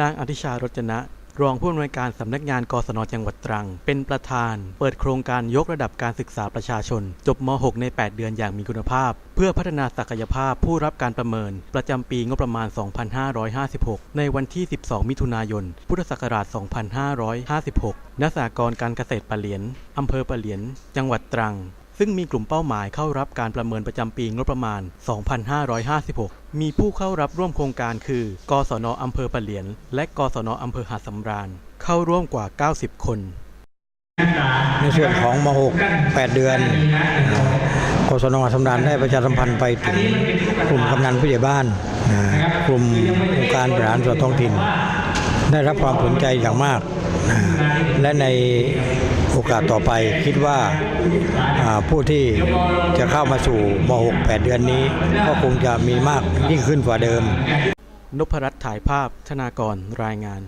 นางอธิชารจนะ รองผู้อำนวยการสำนักงานกศนจังหวัดตรัง เป็นประธาน เปิดโครงการยกระดับการศึกษาประชาชน จบม .6 ใน 8 เดือนอย่างมีคุณภาพ เพื่อพัฒนาศักยภาพผู้รับการประเมิน ประจำปีงบประมาณ 2556 ในวันที่ 12 มิถุนายน พุทธศักราช 2556 ณ สากรการเกษตรปะเหลียนอำเภอปะเหลียน จังหวัดตรัง ซึ่งมีกลุ่มเป้าหมายเข้ารับการประเมินประจำปีงบประมาณ 2556 มีผู้เข้ารับร่วมโครงการคือ กศนอำเภอปะเหลียน และกศนอำเภอหาดสำราญ เข้าร่วมกว่า 90 คน ในส่วนของม .6 8 เดือนกศนสำราญได้ประชาสัมพันธ์ไปถึงกลุ่มกำนันผู้ใหญ่บ้าน กลุ่มองค์การบริหารส่วนท้องถิ่น ได้รับความสนใจอย่างมากนะ และในโอกาสต่อไปคิดว่าผู้ที่จะเข้ามาสู่ม .6 8 เดือนนี้ ก็คงจะมีมากยิ่งขึ้นกว่าเดิมนพรัตน์ถ่ายภาพธนากรรายงาน